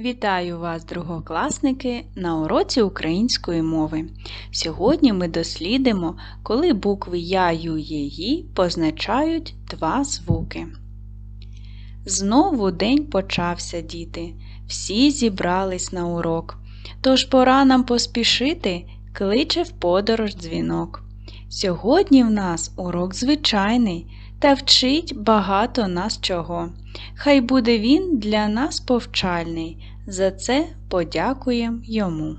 Вітаю вас, другокласники, на уроці української мови. Сьогодні ми дослідимо, коли букви Я, Ю, Є, Ї позначають два звуки. Знову день почався, діти. Всі зібрались на урок. Тож пора нам поспішити, кличе в подорож дзвінок. Сьогодні в нас урок звичайний та вчить багато нас чого. Хай буде він для нас повчальний. За це подякуємо йому.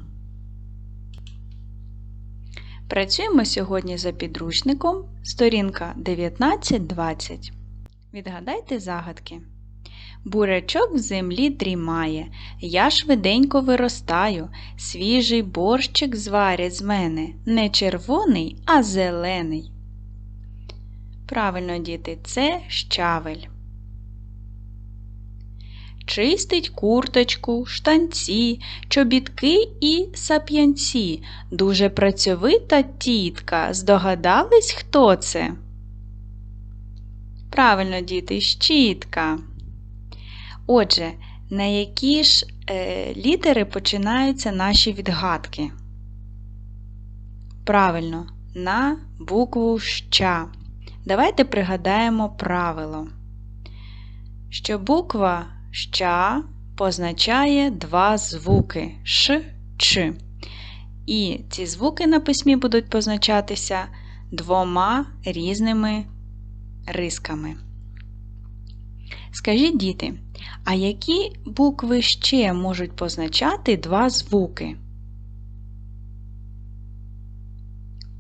Працюємо сьогодні за підручником, сторінка 19-20. Відгадайте загадки. Бурячок в землі дрімає, я швиденько виростаю, свіжий борщик зварять з мене, не червоний, а зелений. Правильно, діти, це щавель. Чистить курточку, штанці, чобітки і сап'янці. Дуже працьовита тітка. Здогадались, хто це? Правильно, діти, щітка. Отже, на які ж е, літери починаються наші відгадки? Правильно, на букву ща. Давайте пригадаємо правило, що буква ща позначає два звуки ш, ч. І ці звуки на письмі будуть позначатися двома різними рисками. Скажіть, діти, а які букви ще можуть позначати два звуки?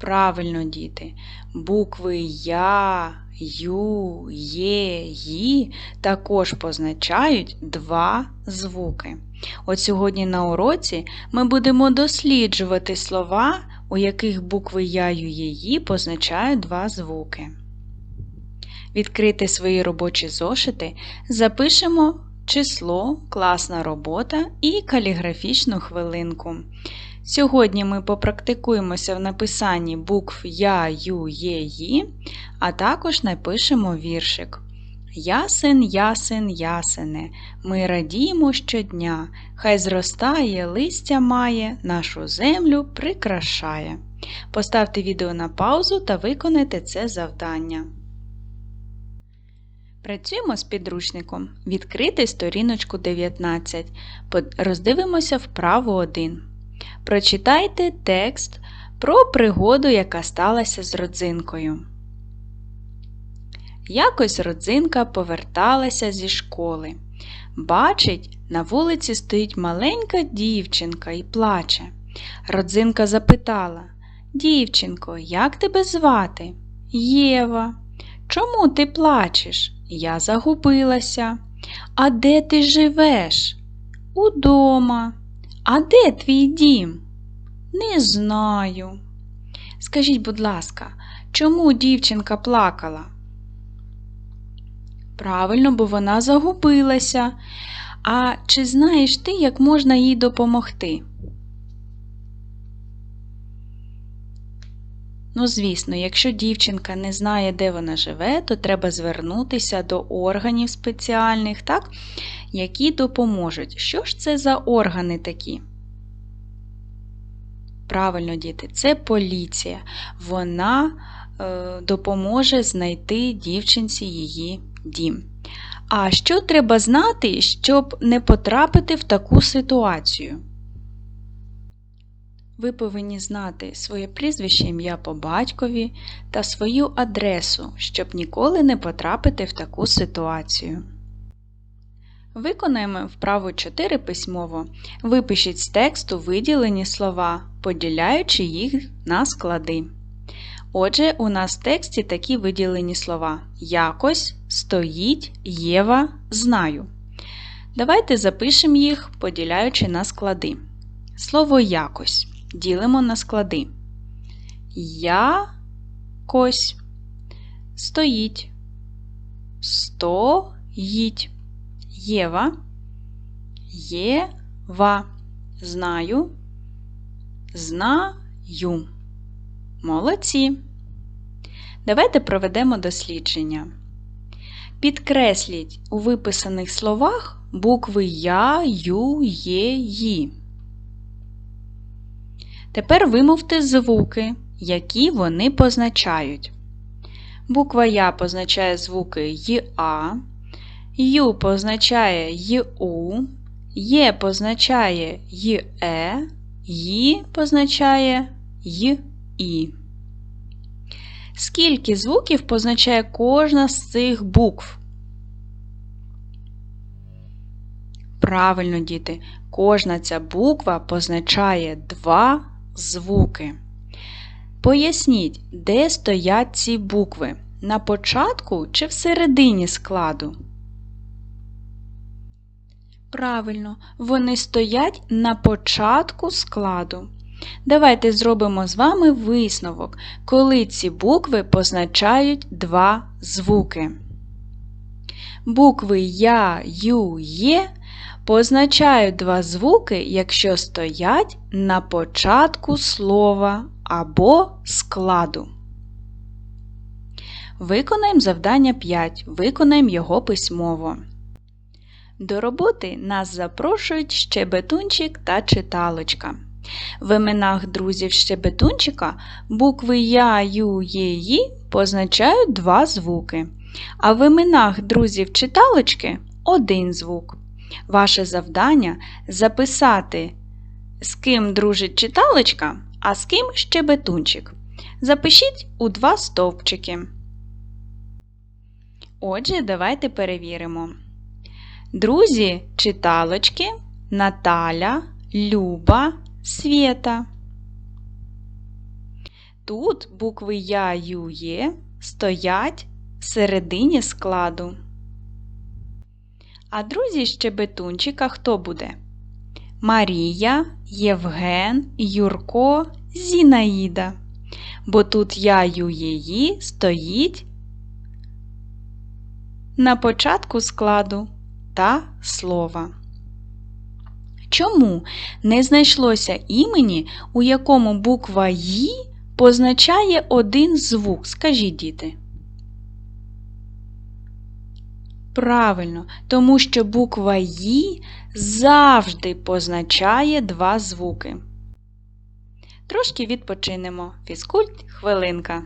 Правильно, діти, букви Я, Ю, Є, Ї також позначають два звуки. От сьогодні на уроці ми будемо досліджувати слова, у яких букви Я, Ю, Є, Ї позначають два звуки. Відкрити свої робочі зошити, запишемо число, класна робота і каліграфічну хвилинку. Сьогодні ми попрактикуємося в написанні букв Я, Ю, Є, Ї, а також напишемо віршик. Ясен, ясен, ясене, ми радіємо щодня, хай зростає, листя має, нашу землю прикрашає. Поставте відео на паузу та виконайте це завдання. Працюємо з підручником. Відкрити сторіночку 19. Роздивимося вправо 1. Прочитайте текст про пригоду, яка сталася з родзинкою. Якось родзинка поверталася зі школи. Бачить, на вулиці стоїть маленька дівчинка і плаче. Родзинка запитала Дівчинко, як тебе звати? Єва. Чому ти плачеш? Я загубилася. А де ти живеш? Удома. А де твій дім? Не знаю. Скажіть, будь ласка, чому дівчинка плакала? Правильно, бо вона загубилася. А чи знаєш ти, як можна їй допомогти? Ну, звісно, якщо дівчинка не знає, де вона живе, то треба звернутися до органів спеціальних, так, які допоможуть. Що ж це за органи такі? Правильно, діти, це поліція. Вона е, допоможе знайти дівчинці її дім. А що треба знати, щоб не потрапити в таку ситуацію? Ви повинні знати своє прізвище ім'я по батькові та свою адресу, щоб ніколи не потрапити в таку ситуацію. Виконаємо вправу 4 письмово. Випишіть з тексту виділені слова, поділяючи їх на склади. Отже, у нас в тексті такі виділені слова: якось, стоїть, Єва, знаю. Давайте запишемо їх, поділяючи на склади. Слово якось ділимо на склади. Якось стоїть, стоїть. Єва, Єва. Знаю, знаю. Молодці. Давайте проведемо дослідження. Підкресліть у виписаних словах букви Я, Ю, Є, Ї. Тепер вимовте звуки, які вони позначають. Буква Я позначає звуки ЙА, Ю позначає ЙУ, Є позначає ЙЕ, Ї позначає ЙІ. Скільки звуків позначає кожна з цих букв? Правильно, діти, кожна ця буква позначає два звуки. Поясніть, де стоять ці букви? На початку чи всередині складу? Правильно, вони стоять на початку складу. Давайте зробимо з вами висновок, коли ці букви позначають два звуки. Букви Я, Ю, Є позначають два звуки, якщо стоять на початку слова або складу. Виконаємо завдання 5. Виконаємо його письмово. До роботи нас запрошують щебетунчик та читалочка. В іменах друзів щебетунчика букви Я, Ю, Є, Ї позначають два звуки, а в іменах друзів читалочки один звук. Ваше завдання записати, з ким дружить читалочка, а з ким щебетунчик. Запишіть у два стовпчики. Отже, давайте перевіримо. Друзі читалочки Наталя, Люба, Свєта. Тут букви Я, Ю, Є стоять всередині складу. А друзі щебетунчика хто буде? Марія, Євген, Юрко, Зінаїда. Бо тут я, Ю, Її стоїть на початку складу та слова. Чому не знайшлося імені, у якому буква «ї» позначає один звук? Скажіть, діти. Правильно, тому що буква «ї» завжди позначає два звуки. Трошки відпочинемо. Фізкульт хвилинка.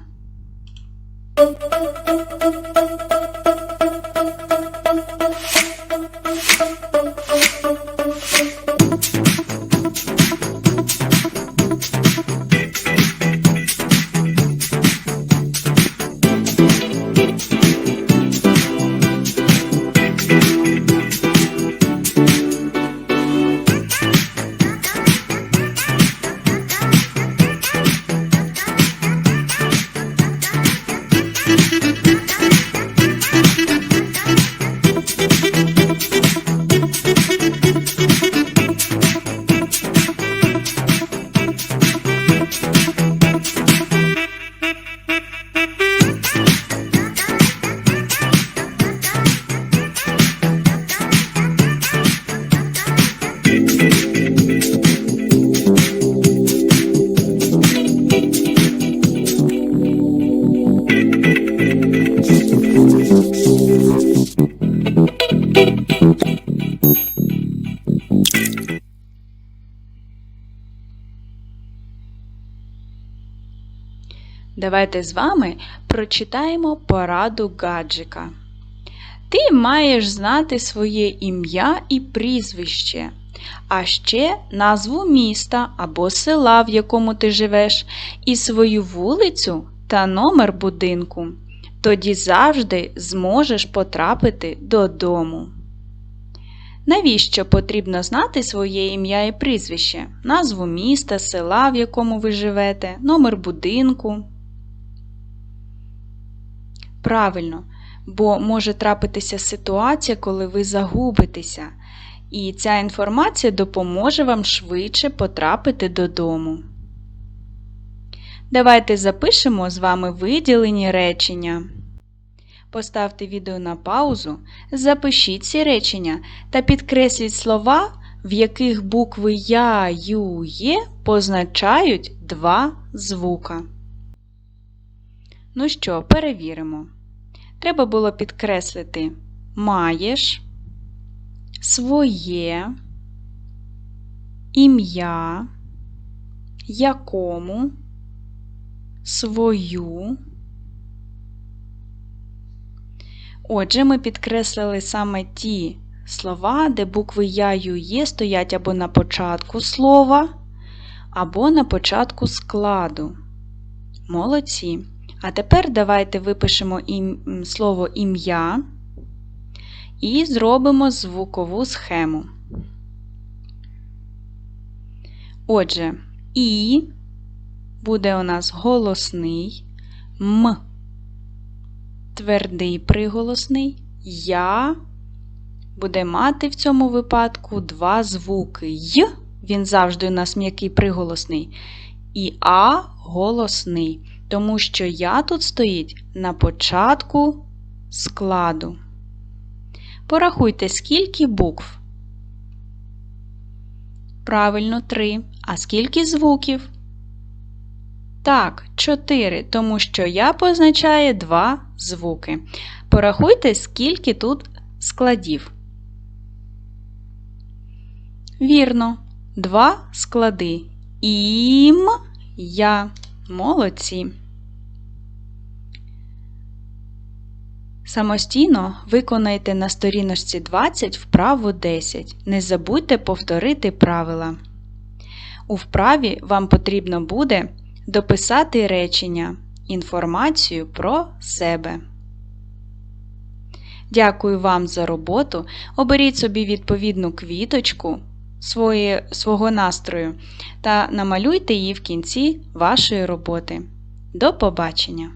Давайте з вами прочитаємо пораду гаджика. Ти маєш знати своє ім'я і прізвище, а ще назву міста або села, в якому ти живеш, і свою вулицю та номер будинку. Тоді завжди зможеш потрапити додому. Навіщо потрібно знати своє ім'я і прізвище, назву міста, села, в якому ви живете, номер будинку? Правильно, бо може трапитися ситуація, коли ви загубитеся, і ця інформація допоможе вам швидше потрапити додому. Давайте запишемо з вами виділені речення. Поставте відео на паузу, запишіть ці речення та підкресліть слова, в яких букви Я, Ю, Є позначають два звука. Ну що, перевіримо. Треба було підкреслити маєш, своє, ім'я, якому, свою. Отже, ми підкреслили саме ті слова, де букви Я, Ю, Є стоять або на початку слова, або на початку складу. Молодці. А тепер давайте випишемо слово ім'я і зробимо звукову схему. Отже, І буде у нас голосний, М. Твердий приголосний, Я. Буде мати в цьому випадку два звуки Й, він завжди у нас м'який приголосний, і А голосний, тому що я тут стоїть на початку складу. Порахуйте, скільки букв. Правильно, три. А скільки звуків? Так, чотири, тому що я позначає два звуки. Порахуйте, скільки тут складів. Вірно, два склади. Ім я. Молодці. Самостійно виконайте на сторіночці 20 вправу 10. Не забудьте повторити правила. У вправі вам потрібно буде дописати речення, інформацію про себе. Дякую вам за роботу. Оберіть собі відповідну квіточку своє, свого настрою та намалюйте її в кінці вашої роботи. До побачення!